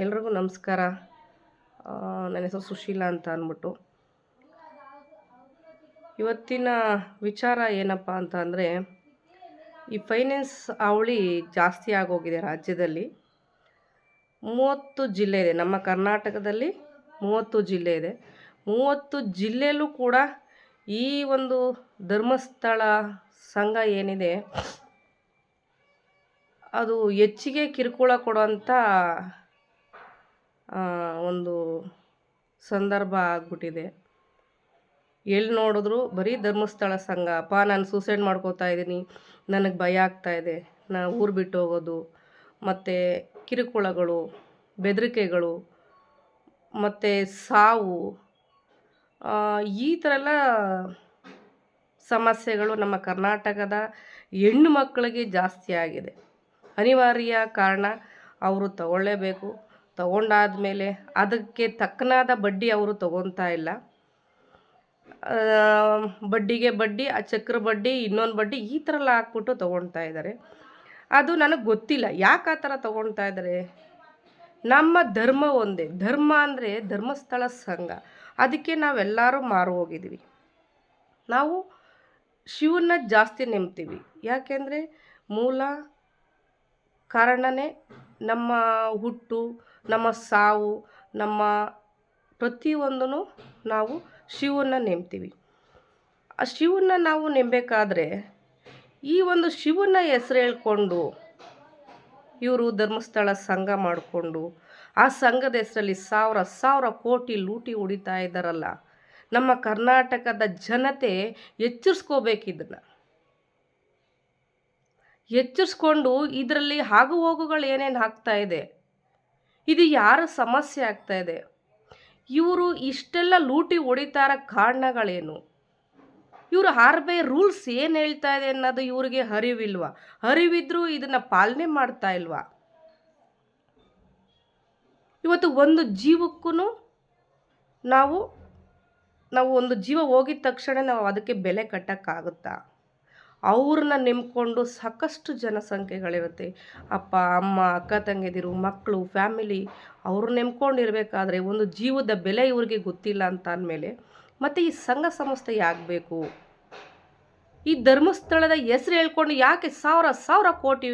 ಎಲ್ರಿಗೂ ನಮಸ್ಕಾರ. ನನ್ನ ಹೆಸರು ಸುಶೀಲಾ ಅಂತ ಅಂದ್ಬಿಟ್ಟು. ಇವತ್ತಿನ ವಿಚಾರ ಏನಪ್ಪ ಅಂತ ಅಂದರೆ, ಈ ಫೈನಾನ್ಸ್ ಅವಳಿ ಜಾಸ್ತಿ ಆಗೋಗಿದೆ ರಾಜ್ಯದಲ್ಲಿ. ಮೂವತ್ತು ಜಿಲ್ಲೆ ಇದೆ. ನಮ್ಮ ಕರ್ನಾಟಕದಲ್ಲಿ ಮೂವತ್ತು ಜಿಲ್ಲೆ ಇದೆ. ಮೂವತ್ತು ಜಿಲ್ಲೆಯಲ್ಲೂ ಕೂಡ ಈ ಒಂದು ಧರ್ಮಸ್ಥಳ ಸಂಘ ಏನಿದೆ, ಅದು ಹೆಚ್ಚಿಗೆ ಕಿರುಕುಳ ಕೊಡುವಂಥ ಒಂದು ಸಂದರ್ಭ ಆಗಿಬಿಟ್ಟಿದೆ. ಎಲ್ಲಿ ನೋಡಿದ್ರು ಬರೀ ಧರ್ಮಸ್ಥಳ ಸಂಘ. ಅಪ್ಪ ನಾನು ಸೂಸೈಡ್ ಮಾಡ್ಕೋತಾ ಇದ್ದೀನಿ. ನನಗೆ ಭಯ ಆಗ್ತಾ ಇದೆ. ನಾ ಊರು ಬಿಟ್ಟು ಹೋಗೋದು. ಮತ್ತು ಕಿರುಕುಳಗಳು, ಬೆದರಿಕೆಗಳು, ಮತ್ತು ಸಾವು. ಈ ಥರ ಎಲ್ಲ ಸಮಸ್ಯೆಗಳು ನಮ್ಮ ಕರ್ನಾಟಕದ ಹೆಣ್ಣು ಮಕ್ಕಳಿಗೆ ಜಾಸ್ತಿ ಆಗಿದೆ. ಅನಿವಾರ್ಯ ಕಾರಣ, ಅವರು ತಗೊಳ್ಳೇಬೇಕು. ತಗೊಂಡಾದ್ಮೇಲೆ ಅದಕ್ಕೆ ತಕ್ಕನಾದ ಬಡ್ಡಿ ಅವರು ತಗೊತಾ ಇಲ್ಲ. ಬಡ್ಡಿಗೆ ಬಡ್ಡಿ, ಆ ಚಕ್ರ ಬಡ್ಡಿ, ಇನ್ನೊಂದು ಬಡ್ಡಿ ಈ ಥರ ಎಲ್ಲ ಹಾಕ್ಬಿಟ್ಟು ತೊಗೊಳ್ತಾ ಇದ್ದಾರೆ. ಅದು ನನಗೆ ಗೊತ್ತಿಲ್ಲ. ಯಾಕೆ ಆ ಥರ ತೊಗೊಳ್ತಾ ಇದ್ದಾರೆ? ನಮ್ಮ ಧರ್ಮ ಒಂದೇ. ಧರ್ಮ ಅಂದರೆ ಧರ್ಮಸ್ಥಳ ಸಂಘ. ಅದಕ್ಕೆ ನಾವೆಲ್ಲರೂ ಮಾರು ಹೋಗಿದ್ದೀವಿ. ನಾವು ಶಿವನ ಜಾಸ್ತಿ ನೆಮ್ತೀವಿ. ಯಾಕೆಂದರೆ ಮೂಲ ಕಾರಣನೇ ನಮ್ಮ ಹುಟ್ಟು ನಮ್ಮ ಸಾವು, ನಮ್ಮ ಪ್ರತಿಯೊಂದೂ ನಾವು ಶಿವನ್ನ ನೆಮ್ತೀವಿ. ಆ ಶಿವನ್ನ ನಾವು ನೆಮ್ಮಬೇಕಾದ್ರೆ ಈ ಒಂದು ಶಿವನ ಹೆಸರು ಹೇಳ್ಕೊಂಡು ಇವರು ಧರ್ಮಸ್ಥಳ ಸಂಘ ಮಾಡಿಕೊಂಡು, ಆ ಸಂಘದ ಹೆಸರಲ್ಲಿ ಸಾವಿರ ಸಾವಿರ ಕೋಟಿ ಲೂಟಿ ಹೊಡಿತಾ ಇದ್ದಾರಲ್ಲ, ನಮ್ಮ ಕರ್ನಾಟಕದ ಜನತೆ ಎಚ್ಚರಿಸ್ಕೋಬೇಕಿದನ್ನು ಎಚ್ಚರಿಸ್ಕೊಂಡು ಇದರಲ್ಲಿ ಆಗು ಹೋಗುಗಳು ಏನೇನು ಆಗ್ತಾ ಇದು ಯಾರ ಸಮಸ್ಯೆ ಆಗ್ತಾ ಇದೆ? ಇವರು ಇಷ್ಟೆಲ್ಲ ಲೂಟಿ ಹೊಡಿತಾರ ಕಾರಣಗಳೇನು? ಇವರು ಆರ್ ಬಿ ಐ ರೂಲ್ಸ್ ಏನು ಹೇಳ್ತಾ ಇದೆ ಅನ್ನೋದು ಇವರಿಗೆ ಅರಿವಿಲ್ವಾ? ಅರಿವಿದ್ರೂ ಇದನ್ನು ಪಾಲನೆ ಮಾಡ್ತಾ ಇಲ್ವಾ? ಇವತ್ತು ಒಂದು ಜೀವಕ್ಕೂ ನಾವು ನಾವು ಒಂದು ಜೀವ ಹೋಗಿದ ತಕ್ಷಣ ನಾವು ಅದಕ್ಕೆ ಬೆಲೆ ಕಟ್ಟೋಕ್ಕಾಗುತ್ತಾ? ಅವ್ರನ್ನ ನೆಮ್ಕೊಂಡು ಸಾಕಷ್ಟು ಜನಸಂಖ್ಯೆಗಳಿರುತ್ತೆ. ಅಪ್ಪ, ಅಮ್ಮ, ಅಕ್ಕ, ತಂಗಿದಿರು, ಮಕ್ಕಳು, ಫ್ಯಾಮಿಲಿ ಅವ್ರು ನೆಮ್ಕೊಂಡಿರಬೇಕಾದ್ರೆ ಒಂದು ಜೀವದ ಬೆಲೆ ಇವ್ರಿಗೆ ಗೊತ್ತಿಲ್ಲ ಅಂತ ಅಂದಮೇಲೆ ಮತ್ತು ಈ ಸಂಘ ಸಂಸ್ಥೆ ಆಗಬೇಕು ಈ ಧರ್ಮಸ್ಥಳದ ಹೆಸರು ಹೇಳ್ಕೊಂಡು ಯಾಕೆ ಸಾವಿರ ಸಾವಿರ ಕೋಟಿ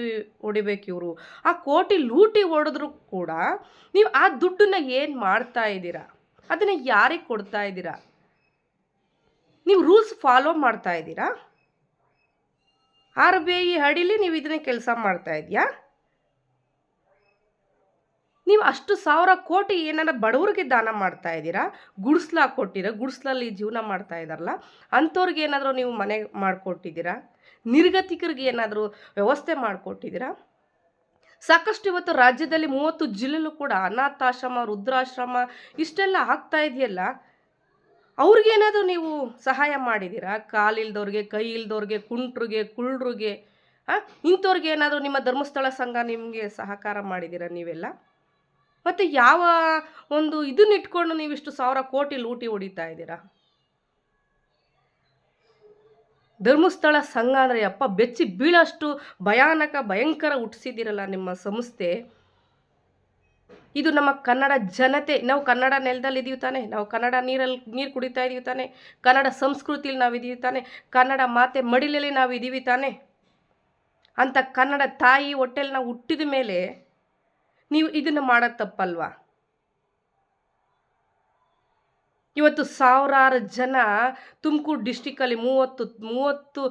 ಹೊಡಿಬೇಕು ಇವರು? ಆ ಕೋಟಿ ಲೂಟಿ ಹೊಡೆದ್ರು ಕೂಡ ನೀವು ಆ ದುಡ್ಡನ್ನ ಏನು ಮಾಡ್ತಾ ಇದ್ದೀರಾ? ಅದನ್ನು ಯಾರಿಗೆ ಕೊಡ್ತಾ ಇದ್ದೀರಾ? ನೀವು ರೂಲ್ಸ್ ಫಾಲೋ ಮಾಡ್ತಾ ಇದ್ದೀರಾ? ಆರ್ ಬಿ ಐ ಅಡಿಲಿ ನೀವು ಇದನ್ನೇ ಕೆಲಸ ಮಾಡ್ತಾ ಇದೆಯಾ? ನೀವು ಅಷ್ಟು ಸಾವಿರ ಕೋಟಿ ಏನಾರ ಬಡವ್ರಿಗೆ ದಾನ ಮಾಡ್ತಾ ಇದ್ದೀರಾ? ಗುಡಿಸ್ಲ ಕೊಟ್ಟಿರ, ಗುಡಿಸ್ಲಲ್ಲಿ ಜೀವನ ಮಾಡ್ತಾ ಇದ್ದಾರಲ್ಲ, ಅಂಥವ್ರಿಗೆ ಏನಾದರೂ ನೀವು ಮನೆ ಮಾಡಿಕೊಟ್ಟಿದ್ದೀರಾ? ನಿರ್ಗತಿಕರಿಗೆ ಏನಾದರೂ ವ್ಯವಸ್ಥೆ ಮಾಡಿಕೊಟ್ಟಿದ್ದೀರಾ? ಸಾಕಷ್ಟು ಇವತ್ತು ರಾಜ್ಯದಲ್ಲಿ ಮೂವತ್ತು ಜಿಲ್ಲೆಲ್ಲೂ ಕೂಡ ಅನಾಥಾಶ್ರಮ ರುದ್ರಾಶ್ರಮ ಇಷ್ಟೆಲ್ಲ ಆಗ್ತಾ ಇದೆಯಲ್ಲ? ಅವ್ರಿಗೇನಾದರೂ ನೀವು ಸಹಾಯ ಮಾಡಿದ್ದೀರಾ ಕಾಲಿಲ್ದವ್ರಿಗೆ, ಕೈ ಇಲ್ದವ್ರಿಗೆ, ಕುಂಟ್ರಿಗೆ, ಕುಳ್ರಿಗೆ ಇಂಥವ್ರಿಗೆ ಏನಾದರೂ ನಿಮ್ಮ ಧರ್ಮಸ್ಥಳ ಸಂಘ ನಿಮಗೆ ಸಹಕಾರ ಮಾಡಿದ್ದೀರಾ ನೀವೆಲ್ಲ? ಮತ್ತು ಯಾವ ಒಂದು ಇದನ್ನ ಇಟ್ಕೊಂಡು ನೀವು ಇಷ್ಟು ಸಾವಿರ ಕೋಟಿ ಲೂಟಿ ಹೊಡಿತಾ ಇದ್ದೀರಾ? ಧರ್ಮಸ್ಥಳ ಸಂಘ ಅಂದರೆ ಅಪ್ಪ ಬೆಚ್ಚಿ ಬೀಳಷ್ಟು ಭಯಾನಕ, ಭಯಂಕರ ಹುಟ್ಟಿಸಿದ್ದೀರಲ್ಲ ನಿಮ್ಮ ಸಂಸ್ಥೆ. ಇದು ನಮ್ಮ ಕನ್ನಡ ಜನತೆ, ನಾವು ಕನ್ನಡ ನೆಲದಲ್ಲಿ ಇದೀವಿ ತಾನೆ, ನಾವು ಕನ್ನಡ ನೀರಲ್ಲಿ ನೀರು ಕುಡಿತಾ ಇದೀವಿ ತಾನೆ, ಕನ್ನಡ ಸಂಸ್ಕೃತಿಲಿ ನಾವು ಇದೀವಿ ತಾನೆ, ಕನ್ನಡ ಮಾತೆ ಮಡಿಲಲ್ಲಿ ನಾವು ಇದೀವಿ ತಾನೆ ಅಂತ ಕನ್ನಡ ತಾಯಿ ಹೊಟ್ಟೆಲಿ ನಾವು ಹುಟ್ಟಿದ ಮೇಲೆ ನೀವು ಇದನ್ನು ಮಾಡೋದು ತಪ್ಪಲ್ವಾ? ಇವತ್ತು ಸಾವಿರಾರು ಜನ ತುಮಕೂರು ಡಿಸ್ಟಿಕ್ಕಲ್ಲಿ ಮೂವತ್ತು ಮೂವತ್ತು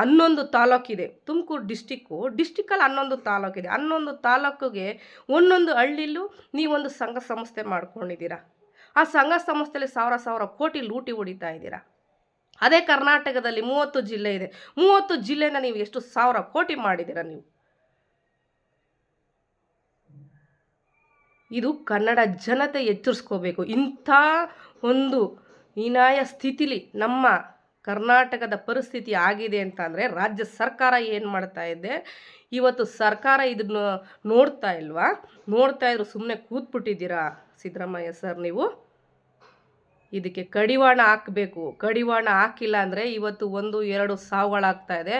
ಹನ್ನೊಂದು ತಾಲೂಕಿದೆ ತುಮಕೂರು ಡಿಸ್ಟಿಕ್ಕು, ಡಿಸ್ಟಿಕ್ಕಲ್ಲಿ ಹನ್ನೊಂದು ತಾಲೂಕಿದೆ ಹನ್ನೊಂದು ತಾಲೂಕಿಗೆ ಒಂದೊಂದು ಹಳ್ಳಿಲೂ ನೀವೊಂದು ಸಂಘ ಸಂಸ್ಥೆ ಮಾಡ್ಕೊಂಡಿದ್ದೀರಾ? ಆ ಸಂಘ ಸಂಸ್ಥೆಯಲ್ಲಿ ಸಾವಿರ ಸಾವಿರ ಕೋಟಿ ಲೂಟಿ ಹೊಡಿತಾ ಇದ್ದೀರಾ? ಅದೇ ಕರ್ನಾಟಕದಲ್ಲಿ ಮೂವತ್ತು ಜಿಲ್ಲೆ ಇದೆ. ಮೂವತ್ತು ಜಿಲ್ಲೆನ ನೀವು ಎಷ್ಟು ಸಾವಿರ ಕೋಟಿ ಮಾಡಿದ್ದೀರಾ ನೀವು? ಇದು ಕನ್ನಡ ಜನತೆ ಎಚ್ಚರಿಸ್ಕೋಬೇಕು. ಇಂಥ ಒಂದು ಹೀನಾಯ ಸ್ಥಿತಿಲಿ ನಮ್ಮ ಕರ್ನಾಟಕದ ಪರಿಸ್ಥಿತಿ ಆಗಿದೆ ಅಂತ ಅಂದರೆ ರಾಜ್ಯ ಸರ್ಕಾರ ಏನು ಮಾಡ್ತಾ ಇದೆ? ಇವತ್ತು ಸರ್ಕಾರ ಇದನ್ನು ನೋಡ್ತಾ ಇಲ್ವಾ? ನೋಡ್ತಾ ಇದ್ರು ಸುಮ್ಮನೆ ಕೂತ್ಬಿಟ್ಟಿದ್ದೀರಾ ಸಿದ್ದರಾಮಯ್ಯ ಸರ್ ನೀವು? ಇದಕ್ಕೆ ಕಡಿವಾಣ ಹಾಕಬೇಕು. ಕಡಿವಾಣ ಹಾಕಿಲ್ಲ ಅಂದರೆ ಇವತ್ತು ಒಂದು, ಎರಡು ಸಾವುಗಳಾಗ್ತಾ ಇದೆ.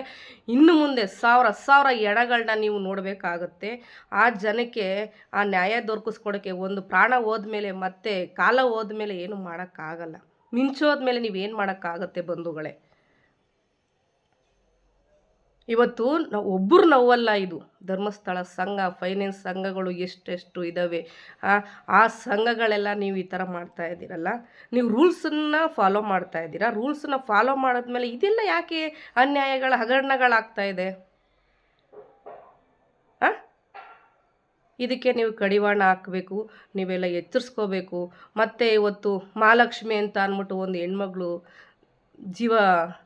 ಇನ್ನು ಮುಂದೆ ಸಾವಿರ ಸಾವಿರ ಎಣಗಳನ್ನ ನೀವು ನೋಡಬೇಕಾಗತ್ತೆ. ಆ ಜನಕ್ಕೆ, ಆ ನ್ಯಾಯ ದೊರಕಿಸ್ಕೊಡೋಕ್ಕೆ ಒಂದು ಪ್ರಾಣ ಹೋದ್ಮೇಲೆ ಮತ್ತೆ ಕಾಲ ಹೋದ್ಮೇಲೆ ಏನು ಮಾಡೋಕ್ಕಾಗಲ್ಲ. ಮಿಂಚೋದ್ಮೇಲೆ ನೀವೇನು ಮಾಡೋಕ್ಕಾಗತ್ತೆ ಬಂಧುಗಳೇ? ಇವತ್ತು ನಾವು ಒಬ್ಬರು ನೋವಲ್ಲ ಇದು. ಧರ್ಮಸ್ಥಳ ಸಂಘ ಫೈನಾನ್ಸ್ ಸಂಘಗಳು ಎಷ್ಟೆಷ್ಟು ಇದ್ದಾವೆ ಆ ಸಂಘಗಳೆಲ್ಲ ನೀವು ಈ ಥರ ಮಾಡ್ತಾ ಇದ್ದೀರಲ್ಲ? ನೀವು ರೂಲ್ಸನ್ನು ಫಾಲೋ ಮಾಡ್ತಾ ಇದ್ದೀರಾ? ರೂಲ್ಸನ್ನ ಫಾಲೋ ಮಾಡಿದ್ಮೇಲೆ ಇದೆಲ್ಲ ಯಾಕೆ ಅನ್ಯಾಯಗಳ ಹಗರಣಗಳಾಗ್ತಾ ಇದೆ? ಇದಕ್ಕೆ ನೀವು ಕಡಿವಾಣ ಹಾಕಬೇಕು, ನೀವೆಲ್ಲ ಎಚ್ಚರಿಸ್ಕೋಬೇಕು. ಮತ್ತು ಇವತ್ತು ಮಹಾಲಕ್ಷ್ಮಿ ಅಂತ ಅಂದ್ಬಿಟ್ಟು ಒಂದು ಹೆಣ್ಮಗಳು ಜೀವ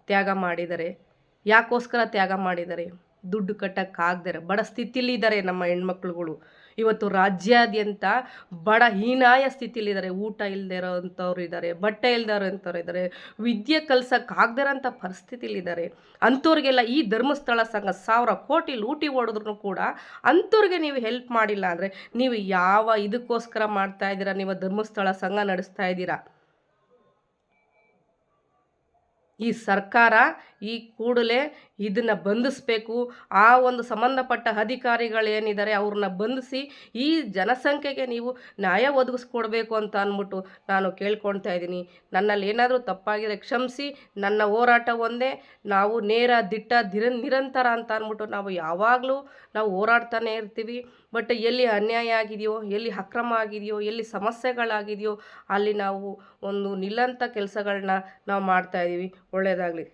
ತ್ಯಾಗ ಮಾಡಿದ್ದಾರೆ ಯಾಕೋಸ್ಕರ ತ್ಯಾಗ ಮಾಡಿದ್ದಾರೆ ದುಡ್ಡು ಕಟ್ಟಕ್ಕಾಗ್ದರೆ ಬಡ ಸ್ಥಿತಿಲಿದ್ದಾರೆ ನಮ್ಮ ಹೆಣ್ಮಕ್ಳುಗಳು. ಇವತ್ತು ರಾಜ್ಯಾದ್ಯಂತ ಬಡ ಹೀನಾಯ ಸ್ಥಿತಿಲಿದ್ದಾರೆ ಊಟ ಇಲ್ಲದೆ ಇರೋವಂಥವ್ರು ಇದ್ದಾರೆ, ಬಟ್ಟೆ ಇಲ್ಲದೆ ಇರೋಂಥವ್ರು ಇದ್ದಾರೆ, ವಿದ್ಯೆ ಕಲ್ಸೋಕ್ಕಾಗ್ದಿರೋಂಥ ಪರಿಸ್ಥಿತಿಲಿದ್ದಾರೆ ಅಂಥವ್ರಿಗೆಲ್ಲ ಈ ಧರ್ಮಸ್ಥಳ ಸಂಘ ಸಾವಿರ ಕೋಟಿ ಲೂಟಿ ಹೊಡೆದ್ರು ಕೂಡ ಅಂಥವ್ರಿಗೆ ನೀವು ಹೆಲ್ಪ್ ಮಾಡಿಲ್ಲ ಅಂದರೆ ನೀವು ಯಾವ ಇದಕ್ಕೋಸ್ಕರ ಮಾಡ್ತಾ ಇದ್ದೀರಾ? ನೀವು ಧರ್ಮಸ್ಥಳ ಸಂಘ ನಡೆಸ್ತಾ ಇದ್ದೀರಾ? ಈ ಸರ್ಕಾರ ಈ ಕೂಡಲೇ ಇದನ್ನು ಬಂಧಿಸಬೇಕು. ಆ ಒಂದು ಸಂಬಂಧಪಟ್ಟ ಅಧಿಕಾರಿಗಳೇನಿದ್ದಾರೆ ಅವ್ರನ್ನ ಬಂಧಿಸಿ ಈ ಜನಸಂಖ್ಯೆಗೆ ನೀವು ನ್ಯಾಯ ಒದಗಿಸ್ಕೊಡ್ಬೇಕು ಅಂತ ಅಂದ್ಬಿಟ್ಟು ನಾನು ಕೇಳ್ಕೊಳ್ತಾ ಇದ್ದೀನಿ. ನನ್ನಲ್ಲಿ ಏನಾದರೂ ತಪ್ಪಾಗಿದೆ ಕ್ಷಮಿಸಿ, ನನ್ನ ಹೋರಾಟ ಒಂದೇ. ನಾವು ನೇರ ದಿಟ್ಟ ದಿರ ನಿರಂತರ ಅಂತ ಅಂದ್ಬಿಟ್ಟು ನಾವು ಯಾವಾಗಲೂ ನಾವು ಹೋರಾಡ್ತಾನೆ ಇರ್ತೀವಿ. ಬಟ್ ಎಲ್ಲಿ ಅನ್ಯಾಯ ಆಗಿದೆಯೋ, ಎಲ್ಲಿ ಅಕ್ರಮ ಆಗಿದೆಯೋ, ಎಲ್ಲಿ ಸಮಸ್ಯೆಗಳಾಗಿದೆಯೋ, ಅಲ್ಲಿ ನಾವು ಒಂದು ನಿಲ್ಲಂಥ ಕೆಲಸಗಳನ್ನ ನಾವು ಮಾಡ್ತಾಯಿದ್ದೀವಿ ಒಳ್ಳೆಯದಾಗಲಿ